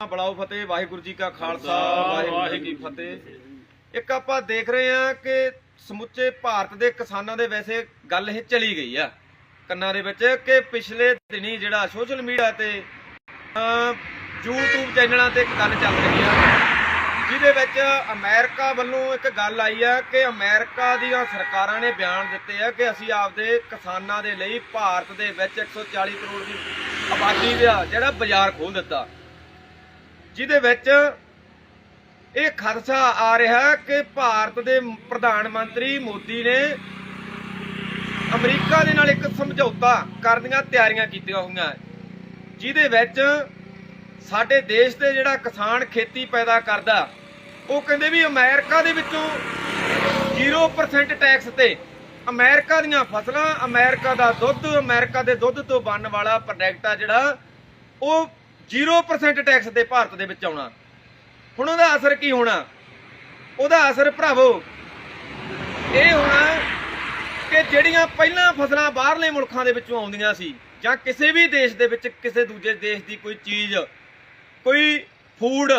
ਬਲਾਓ ਫਤਿਹ ਵਾਹਿਗੁਰੂ ਜੀ ਕਾ ਖਾਲਸਾ ਵਾਹਿਗੁਰੂ ਜੀ ਕੀ ਫਤਿਹ। ਇੱਕ ਆਪਾਂ ਦੇਖ ਰਹੇ ਹਾਂ ਕਿ ਸਮੁੱਚੇ ਭਾਰਤ ਦੇ ਕਿਸਾਨਾਂ ਦੇ ਵੈਸੇ ਗੱਲ ਇਹ ਚਲੀ ਗਈ ਆ ਕੰਨਾਂ ਦੇ ਵਿੱਚ ਕਿ ਪਿਛਲੇ ਦਿਨੀ ਜਿਹੜਾ ਸੋਸ਼ਲ ਮੀਡੀਆ ਤੇ YouTube ਚੈਨਲਾਂ ਤੇ ਇੱਕ ਗੱਲ ਚੱਲ ਰਹੀ ਆ ਜਿਹਦੇ ਵਿੱਚ ਅਮਰੀਕਾ ਵੱਲੋਂ ਇੱਕ ਗੱਲ ਆਈ ਆ ਕਿ ਅਮਰੀਕਾ ਦੀਆਂ ਸਰਕਾਰਾਂ ਨੇ ਬਿਆਨ ਦਿੱਤੇ ਆ ਕਿ ਅਸੀਂ ਆਪਦੇ ਕਿਸਾਨਾਂ ਦੇ ਲਈ ਭਾਰਤ ਦੇ ਵਿੱਚ 140 ਕਰੋੜ ਦੀ ਆਬਾਦੀ ਦਾ ਜਿਹੜਾ ਬਾਜ਼ਾਰ ਖੋਲ ਦਿੱਤਾ। ਜਿਹਦੇ ਵਿੱਚ ਇਹ ਖਦਸ਼ਾ ਆ ਰਿਹਾ ਕਿ ਭਾਰਤ ਦੇ ਪ੍ਰਧਾਨ ਮੰਤਰੀ ਮੋਦੀ ਨੇ ਅਮਰੀਕਾ ਦੇ ਨਾਲ ਇੱਕ ਸਮਝੌਤਾ ਕਰਨ ਦੀਆਂ ਤਿਆਰੀਆਂ ਕੀਤੀਆਂ ਹੋਈਆਂ। ਜਿਹਦੇ ਵਿੱਚ ਸਾਡੇ ਦੇਸ਼ ਦੇ ਜਿਹੜਾ ਕਿਸਾਨ ਖੇਤੀ ਪੈਦਾ ਕਰਦਾ, ਉਹ ਕਹਿੰਦੇ ਵੀ ਅਮਰੀਕਾ ਦੇ ਵਿੱਚੋਂ 0% ਟੈਕਸ ਤੇ ਅਮਰੀਕਾ ਦੀਆਂ ਫਸਲਾਂ, ਅਮਰੀਕਾ ਦਾ ਦੁੱਧ, ਅਮਰੀਕਾ ਦੇ ਦੁੱਧ ਤੋਂ ਬਣਨ ਵਾਲਾ ਪ੍ਰੋਡਕਟ ਆ ਜਿਹੜਾ, ਉਹ 0% ਟੈਕਸ ਤੇ ਭਾਰਤ ਦੇ ਵਿੱਚ ਆਉਣਾ। ਹੁਣ ਉਹਦਾ ਅਸਰ ਕੀ ਹੋਣਾ? ਉਹਦਾ ਅਸਰ ਭਰਾਵੋ, ਇਹ ਹੋਣਾ ਕਿ ਜਿਹੜੀਆਂ ਪਹਿਲਾਂ ਫਸਲਾਂ ਬਾਹਰਲੇ ਮੁਲਕਾਂ ਦੇ ਵਿੱਚੋਂ ਆਉਂਦੀਆਂ ਸੀ ਜਾਂ ਕਿਸੇ ਵੀ ਦੇਸ਼ ਦੇ ਵਿੱਚ ਕਿਸੇ ਦੂਜੇ ਦੇਸ਼ ਦੀ ਕੋਈ ਚੀਜ਼, ਕੋਈ ਫੂਡ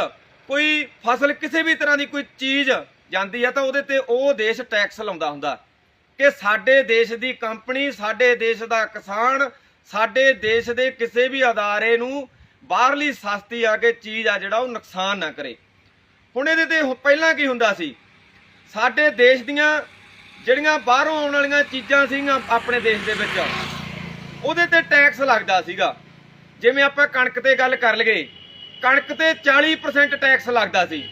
ਕੋਈ ਫਸਲ ਕਿਸੇ ਵੀ ਤਰ੍ਹਾਂ ਦੀ ਕੋਈ ਚੀਜ਼ ਜਾਂਦੀ ਹੈ ਤਾਂ ਉਹਦੇ ਤੇ ਉਹ ਦੇਸ਼ ਟੈਕਸ ਲਾਉਂਦਾ ਹੁੰਦਾ। ਕਿ ਸਾਡੇ ਦੇਸ਼ ਦੀ ਕੰਪਨੀ ਸਾਡੇ ਦੇਸ਼ ਦਾ ਕਿਸਾਨ, ਸਾਡੇ ਦੇਸ਼ ਦੇ ਕਿਸੇ ਵੀ ਅਦਾਰੇ ਨੂੰ ਬਾਹਰਲੀ ਸਸਤੀ ਆ ਕੇ ਚੀਜ਼ ਆ ਜਿਹੜਾ ਉਹ ਨੁਕਸਾਨ ਨਾ ਕਰੇ। ਹੁਣ ਇਹਦੇ ਤੇ ਪਹਿਲਾਂ ਕੀ ਹੁੰਦਾ ਸੀ? ਸਾਡੇ ਦੇਸ਼ ਦੀਆਂ ਜਿਹੜੀਆਂ ਬਾਹਰੋਂ ਆਉਣ ਵਾਲੀਆਂ ਚੀਜ਼ਾਂ ਸੀਗੀਆਂ ਆਪਣੇ ਦੇਸ਼ ਦੇ ਵਿੱਚ। ਉਹਦੇ ਤੇ ਟੈਕਸ ਲੱਗਦਾ ਸੀਗਾ। ਜਿਵੇਂ ਆਪਾਂ ਕਣਕ ਤੇ ਗੱਲ ਕਰ ਲਈਏ, ਕਣਕ ਤੇ 40% ਟੈਕਸ ਲੱਗਦਾ ਸੀ।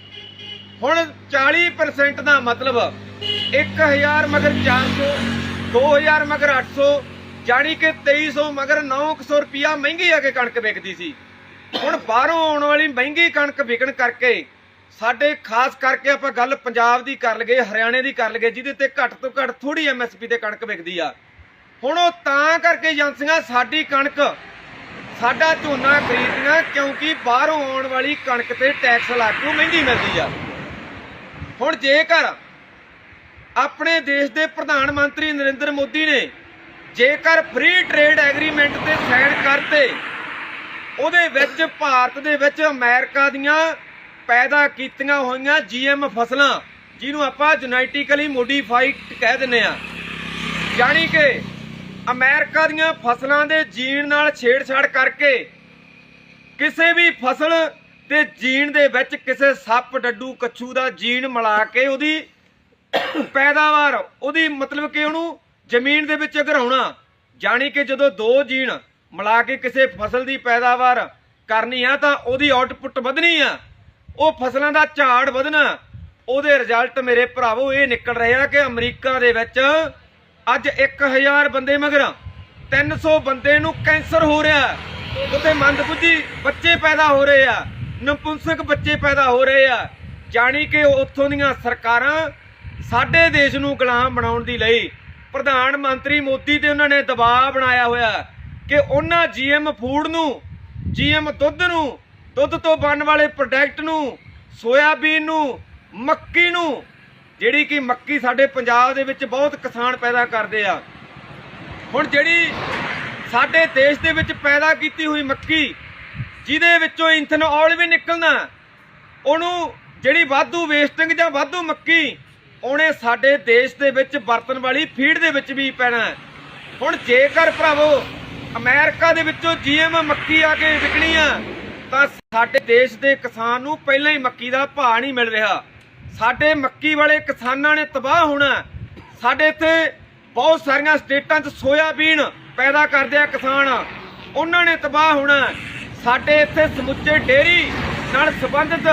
ਹੁਣ 40% ਦਾ ਮਤਲਬ 1000 ਮਗਰ 400 2000 ਮਗਰ 800 ਜਾਣੀ ਕਿ 2300 ਮਗਰ 900 ਰੁਪਿਆ ਮਹਿੰਗੀ ਆ ਕੇ ਕਣਕ ਵਿਕਦੀ ਸੀ। ਹੁਣ ਬਾਹਰੋਂ ਆਉਣ ਵਾਲੀ ਮਹਿੰਗੀ ਕਣਕ ਵਿਕਣ ਕਰਕੇ ਸਾਡੇ ਖਾਸ ਕਰਕੇ ਆਪਾਂ ਗੱਲ ਪੰਜਾਬ ਦੀ ਕਰ ਲਈਏ, ਹਰਿਆਣੇ ਦੀ ਕਰ ਲਈਏ, ਜਿਹਦੇ ਤੇ ਘੱਟ ਤੋਂ ਘੱਟ ਥੋੜੀ ਐਮਐਸਪੀ ਤੇ ਕਣਕ ਵਿਕਦੀ ਆ। ਹੁਣ ਉਹ ਤਾਂ ਕਰਕੇ ਏਜੰਸੀਆਂ ਸਾਡੀ ਕਣਕ, ਸਾਡਾ ਝੋਨਾ ਖਰੀਦਣਾ ਕਿਉਂਕਿ ਬਾਹਰੋਂ ਆਉਣ ਵਾਲੀ ਕਣਕ ਤੇ ਟੈਕਸ ਲਾਗੂ ਮਹਿੰਗੀ ਮਿਲਦੀ ਆ। ਹੁਣ ਜੇਕਰ ਆਪਣੇ ਦੇਸ਼ ਦੇ ਪ੍ਰਧਾਨ ਮੰਤਰੀ ਨਰਿੰਦਰ ਮੋਦੀ ਨੇ ਜੇਕਰ ਫ੍ਰੀ ਟ੍ਰੇਡ ਐਗਰੀਮੈਂਟ ਤੇ ਸਾਈਨ ਕਰਤੇ ਉਹਦੇ ਵਿੱਚ ਭਾਰਤ ਦੇ ਵਿੱਚ ਅਮਰੀਕਾ ਦੀਆਂ ਪੈਦਾ ਕੀਤੀਆਂ ਹੋਈਆਂ ਜੀਐਮ ਫਸਲਾਂ, ਜਿਹਨੂੰ ਆਪਾਂ ਜੈਨੇਟਿਕਲੀ ਮੋਡੀਫਾਈਡ ਕਹਿ ਦਿੰਦੇ ਆ ਯਾਨੀ ਕਿ ਅਮਰੀਕਾ ਦੀਆਂ ਫਸਲਾਂ ਦੇ ਜੀਨ ਨਾਲ ਛੇੜਛਾੜ ਕਰਕੇ ਕਿਸੇ ਵੀ ਫਸਲ ਤੇ ਜੀਨ ਦੇ ਵਿੱਚ ਕਿਸੇ ਸੱਪ, ਡੱਡੂ, ਕੱਛੂ ਦਾ ਜੀਨ ਮਿਲਾ ਕੇ ਉਹਦੀ ਪੈਦਾਵਾਰ, ਉਹਦੀ ਮਤਲਬ ਕਿ ਉਹਨੂੰ ਜ਼ਮੀਨ ਦੇ ਵਿੱਚ ਘਰਾਉਣਾ। ਜਾਣੀ ਕਿ ਜਦੋਂ ਦੋ ਜੀਨ ਮਿਲਾ ਕੇ ਕਿਸੇ ਫਸਲ ਦੀ ਪੈਦਾਵਾਰ ਕਰਨੀ ਆ ਤਾਂ ਉਹਦੀ ਆਉਟਪੁੱਟ ਵਧਣੀ ਆ। ਉਹ ਫਸਲਾਂ ਦਾ ਝਾੜ ਵਧਣਾ। ਉਹਦੇ ਰਿਜ਼ਲਟ ਮੇਰੇ ਭਰਾਵੋ, ਇਹ ਨਿਕਲ ਰਿਹਾ ਕਿ ਅਮਰੀਕਾ ਦੇ ਵਿੱਚ ਅੱਜ 1000 ਬੰਦੇ ਮਗਰ 300 ਬੰਦੇ ਨੂੰ ਕੈਂਸਰ ਹੋ ਰਿਹਾ। ਉੱਥੇ ਮੰਦਬੁੱਧੀ ਬੱਚੇ ਪੈਦਾ ਹੋ ਰਹੇ ਆ। ਨਪੁੰਸਕ ਬੱਚੇ ਪੈਦਾ ਹੋ ਰਹੇ ਆ। ਜਾਣੀ ਕਿ ਉੱਥੋਂ ਦੀਆਂ ਸਰਕਾਰਾਂ ਸਾਡੇ ਦੇਸ਼ ਨੂੰ ਗੁਲਾਮ ਬਣਾਉਣ ਦੀ ਲਈ ਪ੍ਰਧਾਨ ਮੰਤਰੀ ਮੋਦੀ ਤੇ ਉਹਨਾਂ ਨੇ ਦਬਾਅ ਬਣਾਇਆ ਹੋਇਆ। ਕਿ ਉਹਨਾਂ ਜੀਐਮ ਫੂਡ ਨੂੰ, ਜੀਐਮ ਦੁੱਧ ਨੂੰ, ਦੁੱਧ ਤੋਂ ਬਣਨ ਵਾਲੇ ਪ੍ਰੋਡਕਟ ਨੂੰ, ਸੋਇਆਬੀਨ ਨੂੰ, ਮੱਕੀ ਨੂੰ, ਜਿਹੜੀ ਕਿ ਮੱਕੀ ਸਾਡੇ ਪੰਜਾਬ ਦੇ ਵਿੱਚ ਬਹੁਤ ਕਿਸਾਨ ਪੈਦਾ ਕਰਦੇ ਆ। ਹੁਣ ਜਿਹੜੀ ਸਾਡੇ ਦੇਸ਼ ਦੇ ਵਿੱਚ ਪੈਦਾ ਕੀਤੀ ਹੋਈ ਮੱਕੀ, ਜਿਹਦੇ ਵਿੱਚੋਂ ਇੰਥਨੋਲ ਵੀ ਨਿਕਲਣਾ, ਉਹਨੂੰ ਜਿਹੜੀ ਵਾਧੂ ਵੇਸਟਿੰਗ ਜਾਂ ਵਾਧੂ ਮੱਕੀ, ਉਹਨੇ ਸਾਡੇ ਦੇਸ਼ ਦੇ ਵਿੱਚ ਵਰਤਣ ਵਾਲੀ ਫੀਡ ਦੇ ਵਿੱਚ ਵੀ ਪੈਣਾ। ਹੁਣ ਜੇਕਰ ਭਰਾਵੋ ਅਮਰੀਕਾ ਦੇ ਵਿੱਚੋਂ ਜੀਐਮ ਮੱਕੀ ਆ ਕੇ ਵਿਕਣੀ ਆ, ਤਾਂ ਸਾਡੇ ਦੇਸ਼ ਦੇ ਕਿਸਾਨ ਨੂੰ ਪਹਿਲਾਂ ਹੀ ਮੱਕੀ ਦਾ ਭਾਅ ਨਹੀਂ ਮਿਲ ਰਿਹਾ। ਸਾਡੇ ਮੱਕੀ ਵਾਲੇ ਕਿਸਾਨਾਂ ਨੇ ਤਬਾਹ ਹੋਣਾ। ਸਾਡੇ ਇੱਥੇ ਬਹੁਤ ਸਾਰੀਆਂ ਸਟੇਟਾਂ 'ਚ ਸੋਇਆਬੀਨ ਪੈਦਾ ਕਰਦੇ ਆ ਕਿਸਾਨ। ਉਹਨਾਂ ਨੇ ਤਬਾਹ ਹੋਣਾ। ਸਾਡੇ ਇੱਥੇ ਸਮੁੱਚੇ ਡੇਰੀ ਨਾਲ ਸੰਬੰਧਿਤ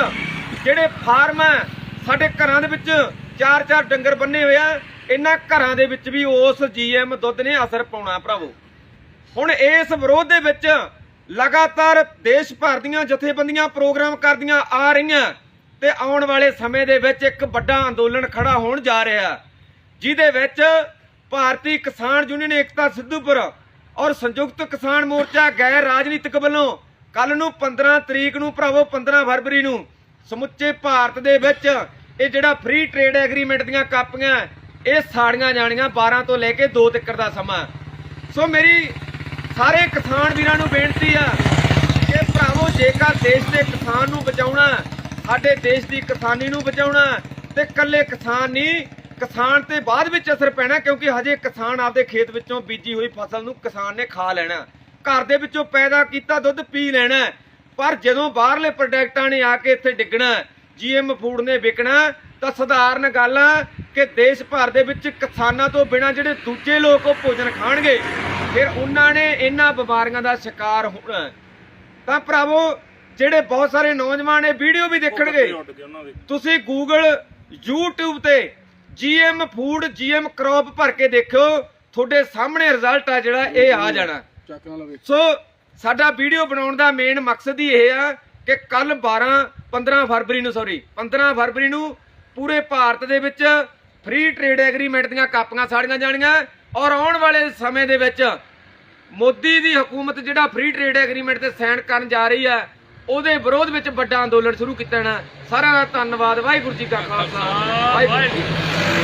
ਜਿਹੜੇ ਫਾਰਮ ਹੈ ਸਾਡੇ ਘਰਾਂ ਦੇ ਵਿੱਚ ਚਾਰ ਚਾਰ ਡੰਗਰ ਬੰਨੇ ਹੋਏ ਆ। ਇਹਨਾਂ ਘਰਾਂ ਦੇ ਵਿੱਚ ਵੀ ਉਸ ਜੀਐਮ ਦੁੱਧ ਨੇ ਅਸਰ ਪਾਉਣਾ, ਭਰਾਵੋ। ਹੁਣ ਇਸ ਵਿਰੋਧ ਦੇ ਵਿੱਚ ਲਗਾਤਾਰ ਦੇਸ਼ ਭਰ ਦੀਆਂ ਜਥੇਬੰਦੀਆਂ ਪ੍ਰੋਗਰਾਮ ਕਰਦੀਆਂ ਆ ਰਹੀਆਂ ਤੇ ਆਉਣ ਵਾਲੇ ਸਮੇਂ ਦੇ ਵਿੱਚ ਇੱਕ ਵੱਡਾ ਅੰਦੋਲਨ ਖੜਾ ਹੋਣ ਜਾ ਰਿਹਾ ਜਿਹਦੇ ਵਿੱਚ ਭਾਰਤੀ ਕਿਸਾਨ ਯੂਨੀਅਨ ਏਕਤਾ ਸਿੱਧੂਪੁਰ ਔਰ ਸੰਯੁਕਤ ਕਿਸਾਨ ਮੋਰਚਾ ਗੈਰ ਰਾਜਨੀਤਿਕ ਵੱਲੋਂ ਕੱਲ ਨੂੰ 15 ਤਰੀਕ ਨੂੰ, ਭਰਾਵੋ 15 ਫਰਵਰੀ ਨੂੰ ਸਮੁੱਚੇ ਭਾਰਤ ਦੇ ਵਿੱਚ ਇਹ ਜਿਹੜਾ ਫ੍ਰੀ ਟ੍ਰੇਡ ਐਗਰੀਮੈਂਟ ਦੀਆਂ ਕਾਪੀਆਂ, ਇਹ ਸਾੜੀਆਂ ਜਾਣੀਆਂ 12 ਤੋਂ ਲੈ ਕੇ 2 ਤੱਕ ਦਾ ਸਮਾਂ। ਸੋ ਮੇਰੀ ਸਾਰੇ ਕਿਸਾਨ ਵੀਰਾਂ ਨੂੰ ਬੇਨਤੀ ਆ ਕਿ ਭਰਾਵੋ, ਜੇਕਰ ਦੇਸ਼ ਦੇ ਕਿਸਾਨ ਨੂੰ ਬਚਾਉਣਾ ਸਾਡੇ ਦੇਸ਼ ਦੀ ਕਿਸਾਨੀ ਨੂੰ ਬਚਾਉਣਾ ਤੇ ਇਕੱਲੇ ਕਿਸਾਨ ਨਹੀਂ, ਕਿਸਾਨ ਤੇ ਬਾਅਦ ਵਿੱਚ ਅਸਰ ਪੈਣਾ, ਕਿਉਂਕਿ ਹਜੇ ਕਿਸਾਨ ਆਪਦੇ ਖੇਤ ਵਿੱਚੋਂ ਬੀਜੀ ਹੋਈ ਫਸਲ ਨੂੰ ਕਿਸਾਨ ਨੇ ਖਾ ਲੈਣਾ ਘਰ ਦੇ ਵਿੱਚੋਂ ਪੈਦਾ ਕੀਤਾ ਦੁੱਧ ਪੀ ਲੈਣਾ ਪਰ ਜਦੋਂ ਬਾਹਰਲੇ ਪ੍ਰੋਡਕਟਾਂ ਨੇ ਆ ਕੇ ਇੱਥੇ ਡਿੱਗਣਾ ਜੀਐਮ ਫੂਡ ਨੇ ਵਿਕਣਾ ਤਾਂ ਸਧਾਰਨ ਗੱਲ ਆ ਕਿ ਦੇਸ਼ ਭਰ ਦੇ ਵਿੱਚ ਕਿਸਾਨਾਂ ਤੋਂ ਬਿਨਾਂ ਜਿਹੜੇ ਦੂਜੇ ਲੋਕ ਉਹ ਭੋਜਨ ਖਾਣਗੇ ਫਿਰ ਉਹਨਾਂ ਨੇ ਇਹਨਾਂ ਬਿਮਾਰੀਆਂ ਦਾ ਸ਼ਿਕਾਰ ਹੋਣਾ। ਤਾਂ ਭਰਾਵੋ ਜਿਹੜੇ ਬਹੁਤ ਸਾਰੇ ਨੌਜਵਾਨ ਇਹ ਵੀਡੀਓ ਵੀ ਦੇਖਣਗੇ ਤੁਸੀਂ ਗੂਗਲ YouTube ਤੇ GM ਫੂਡ GM ਕ੍ਰੌਪ ਭਰ ਕੇ ਦੇਖਿਓ ਤੁਹਾਡੇ ਸਾਹਮਣੇ ਰਿਜ਼ਲਟ ਆ ਜਿਹੜਾ ਇਹ ਆ ਜਾਣਾ। ਸੋ ਸਾਡਾ ਵੀਡੀਓ ਬਣਾਉਣ ਦਾ ਮੇਨ ਮਕਸਦ ਹੀ ਇਹ ਆ ਕਿ ਕੱਲ 12 15 ਫਰਵਰੀ ਨੂੰ ਸੌਰੀ 15 ਫਰਵਰੀ ਨੂੰ ਪੂਰੇ ਭਾਰਤ ਦੇ ਵਿੱਚ ਫ੍ਰੀ ਟ੍ਰੇਡ ਐਗਰੀਮੈਂਟ ਦੀਆਂ ਕਾਪੀਆਂ ਸਾੜੀਆਂ ਜਾਣੀਆਂ। ਔਰ ਆਉਣ ਵਾਲੇ ਸਮੇਂ ਦੇ ਵਿੱਚ ਮੋਦੀ ਦੀ ਹਕੂਮਤ ਜਿਹੜਾ ਫ੍ਰੀ ਟ੍ਰੇਡ ਐਗਰੀਮੈਂਟ ਤੇ ਸਾਈਨ ਕਰਨ ਜਾ ਰਹੀ ਹੈ ਉਹਦੇ ਵਿਰੋਧ ਵਿੱਚ ਵੱਡਾ ਅੰਦੋਲਨ ਸ਼ੁਰੂ ਕੀਤਾ ਜਾਣਾ ਸਾਰਿਆਂ ਦਾ ਧੰਨਵਾਦ ਵਾਹਿਗੁਰੂ ਜੀ ਕਾ ਖਾਲਸਾ ਵਾਹਿਗੁਰੂ।